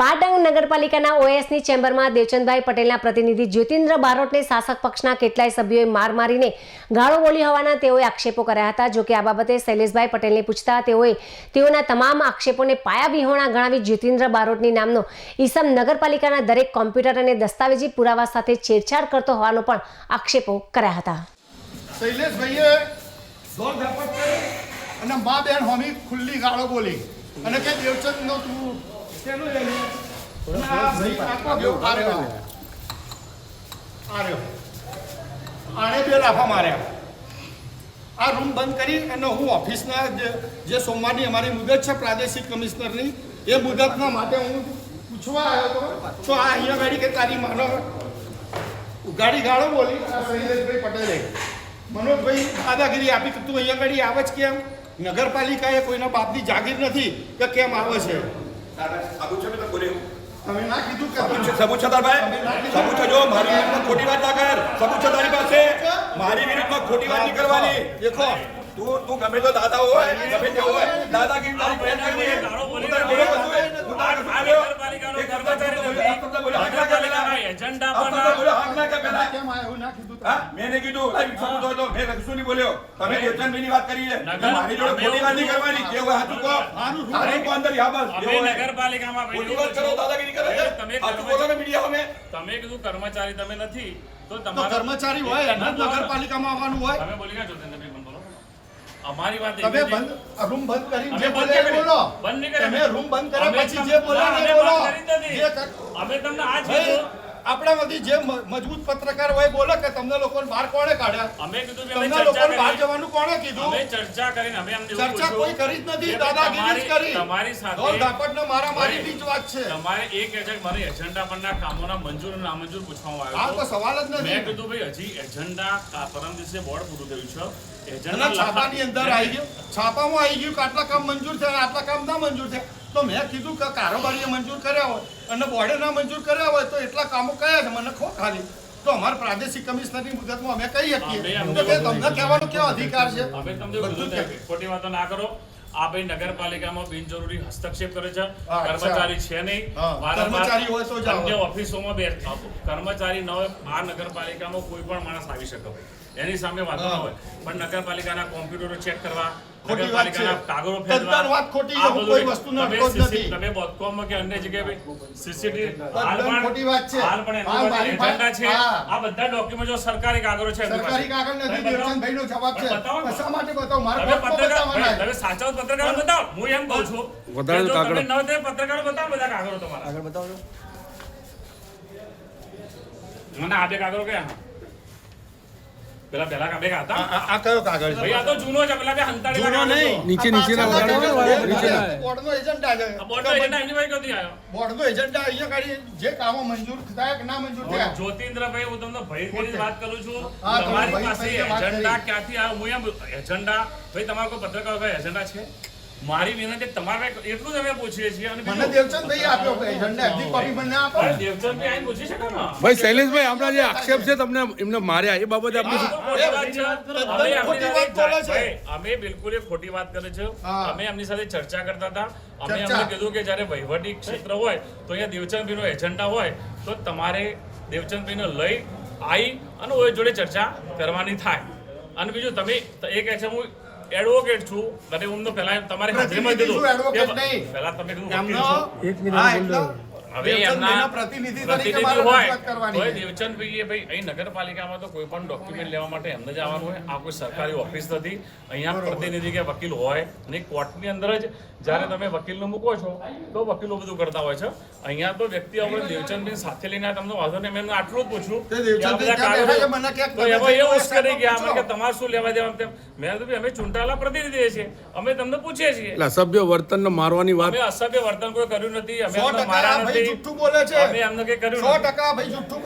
પાટણ નગરપાલિકાના ઓએસની ચેમ્બરમાં દેવચંદભાઈ પટેલના પ્રતિનિધિ જ્યોતિન્દ્ર બારોટને શાસક પક્ષના કેટલાય સભ્યોએ માર મારીને ગાળો બોલી હોવાના તેઓએ આક્ષેપો કર્યા હતા. જોકે આ બાબતે શૈલેષભાઈ પટેલને પૂછતા તેઓએ તેઓના તમામ આક્ષેપોને પાયાવિહોણા ગણાવી જ્યોતિન્દ્ર બારોટની નામનો ઈસમ નગરપાલિકાના દરેક કોમ્પ્યુટર અને દસ્તાવેજી પુરાવા સાથે છેડછાડ કરતો હોવાનો પણ આક્ષેપો કર્યા હતા. અને મા બેન હોમી ખુલ્લી ગાળો બોલી. અને કે દેવચંદ નો તું આણે બે લાફા માર્યા આ રૂમ બંધ કરી અને હું ઓફિસના જે- જે સોમવારની અમારી મુદત છે પ્રાદેશિક કમિશનરની, એ મુદતના માટે હું પૂછવા આવ્યો હતો તો આ અહીંયા ગાડી કે તારી માનો ગાડી ગાળો બોલી, આ શૈલેષભાઈ પટેલે, મનોજભાઈ દાદાગીરી આપી, તું અહીંયા ગાડી આવે જ કેમ? નગરપાલિકાએ કોઈના બાપની જાગીર નથી કે કેમ આવે છે? સાબુ છે મેં તો તમે ના કીધું કે સાબુ છે તાર ભાઈ? સાબુ છે જો મારી વિરુદ્ધમાં ખોટી વાત ના કર. સાબુ છે તારી પાસે. મારી વિરુદ્ધમાં ખોટી વાત નહીં કરવાની દેખો. તું તું ગમે તો દાદા હોય ગમે તે હોય. દાદાગીરી તારી ફ્રેન્ડ કરી હું તારે બોલ્યો કશું હોય? હું તારે બોલ્યો? એ કર્મચારી તો આ બોલ્યો, હાથ ના કર એજન્ડા પર શબ્દ બોલ્યો, હાથ ના કર પેલા. કેમ આયો ના કીધું હા? મેં ને કીધું. લાઈ સાબુ તો તો મેં કશું નહીં બોલ્યો. તમે દેવચંદભાઈની વાત કરી છે મારી જોડે ખોટી વાત નહીં કરવાની. જે હોય હાથું કો હારું, કો અંદર યા બસ. અમે. નગરપાલિકામાં ખોટી વાત કરો દાદાગીરી કરે છે તમે બોલો ને મીડિયા અમે તમે કીધું કર્મચારી તમે નથી. તો તમારા કર્મચારી હોય નગરપાલિકા માં નગરપાલિકામાં આવવાનું હોય. તમે બોલી ગયા છો તમે બોલો. અમારી વાત તમે બંધ રૂમ બંધ અમે જે બોલે કરી. બોલો. બંધ નહીં કરે. તમે રૂમ બંધ કર્યા પછી જે બોલે એ બોલો. કરી કર- અમે તમને આ જ આપણામાંથી જે મજબૂત પત્રકાર હોય બોલો કે તમને લોકોને બહાર કોણે કાઢ્યા? અમે કીધું કે તમને લોકોને બહાર જવાનું કોણે કીધું? અમે ચર્ચા કરીને અમે અમને ચર્ચા કોઈ કરી જ નથી દાદાગીરી જ કરી. તમારી સાથે દોર ધાપટને મારા મારી બીચ વાત છે. તમારે એક એજન્ટ મને એજન્ડા પરના કામોના મંજૂર અને નામંજૂર પૂછવામાં આવ્યો હા તો સવાલ જ મેં નથી કીધું ભાઈ હજી એજન્ડા પરમ દિવસે બોર્ડ પૂરું થયું છે. એજન્ડા છાપાની અંદર આવી ગયું. છાપામાં આવી ગયું કે આટલા કામ મંજૂર છે આટલા કામ ના મંજૂર છે તો મેં કીધું કે કારોબારીએ મંજૂર કર્યા હોય અને બોર્ડે ના મંજૂર કર્યા હોય તો એટલા કામો કયા છે? મને ખો ખાલી તો અમારા પ્રાદેશિક કમિશનરની મુદતમાં અમે કહી શકીએ તો તમને કહેવાનો કેવો અધિકાર છે? બધું બધું ખોટી વાતો ના કરો. આ ભાઈ નગરપાલિકામાં બિનજરૂરી હસ્તક્ષેપ કરે છે. કર્મચારી છે નહીં. કર્મચારી હોય તો અન્ય ઓફિસોમાં બે કર્મચારી ન હોય આ નગરપાલિકામાં કોઈ પણ માણસ આવી શકે એની સામે વાંધો ન હોય. પણ નગરપાલિકાના કોમ્પ્યુટરો ચેક કરવા સરકારી કાગળો છે તમે બતાવો. બતાવો બતાવો સાચા પત્રકાર બતાવો હું એમ કહું છું વધારે કાગળો. ન તે પત્રકાર બતાવો બધા કાગળો તમારા મને આ બે કાગળો કયા પેલા પેલા બે હતા? આ- આ કયો કાગળ છે? ભાઈ આ તો જૂનો છે પેલા બે હંતાડી જૂનો નહીં. હતો. નીચે નીચેના વગાડો, નીચે છે. ના. બોર્ડનો એજન્ડા છે. આ બોર્ડનો એજન્ડા એમની પાસે ક્યાંથી આવ્યો? બોર્ડનો એજન્ડા અહીંયા કાઢી જે કામો મંજૂર થયા કે ના મંજૂર થયા? જ્યોતિન્દ્રભાઈ હું તમને ભય કરીને વાત કરું છું. તમારી પાસે એજન્ડા ક્યાંથી આવ્યો? હું એમ એજન્ડા ભાઈ તમારો કોઈ પત્રકાર ભાઈ એજન્ડા છે? મારી વિનંતી તમારે એટલું જ અમે પૂછીએ છીએ અને મને દેવચંદ ભાઈ આપ્યો કે એજન્ડા એમની કોપી મને આપો. ભાઈ આઈને પૂછી શકે ને ભાઈ શૈલેષભાઈ હમણાં જે આક્ષેપ છે તમને એમને માર્યા એ બાબતે આપણે અમે બિલકુલ એ ખોટી વાત કરે છે. અમે એમની સાથે ચર્ચા કરતા હતા. અમે એમને કીધું કે જ્યારે વહીવટી ક્ષેત્ર હોય તો અહીંયા દેવચંદભાઈનો એજન્ડા હોય તો તમારે દેવચંદભાઈને લઈ આવી અને ઓય જોડે ચર્ચા કરવાની થાય. અને બીજું તમે એ કહે છે હું એડવોકેટ છું અને હું તો પહેલા તમારે હાજરીમાં દીધું. પહેલા તમે. હા, એટલો હવે એમના પ્રતિનિધિ તરીકે હોય. તોય છે. દેવચંદભાઈએ ભાઈ અહીં નગરપાલિકામાં તો કોઈ પણ ડોક્યુમેન્ટ લેવા માટે એમને જ આવવાનું હોય. આ કોઈ સરકારી ઓફિસ નથી. અહીંયા પ્રતિનિધિ કે વકીલ હોય અને કોર્ટની અંદર જ જ્યારે તમે વકીલને મૂકો છો તો વકીલો બધું કરતા હોય છે. અહીંયા તો વ્યક્તિ આપણે દેવચંદભાઈ સાથે લઈને તમને વાંધો નહીં. મેં આટલું જ પૂછ્યું એ કે આ દેવચંદભાઈ બધા ક્યાં બેઠા છે? કાગળો- મને ક્યાંક તો તમે એમાં જઈને એવું જ કરી ગયા. કે તમારે શું લેવા દેવા તેમ? મેં તો અમે ચૂંટાયેલા પ્રતિનિધિ છીએ. અમે તમને પૂછીએ છીએ. એટલે અસભ્ય વર્તનને મારવાની વાત અમે અસભ્ય વર્તન કોઈ કર્યું નથી. અમે નથી જુઠ્ઠું બોલે છે. અમે એમને કંઈ કર્યું સો નથી ટકા ભાઈ જુઠ્ઠું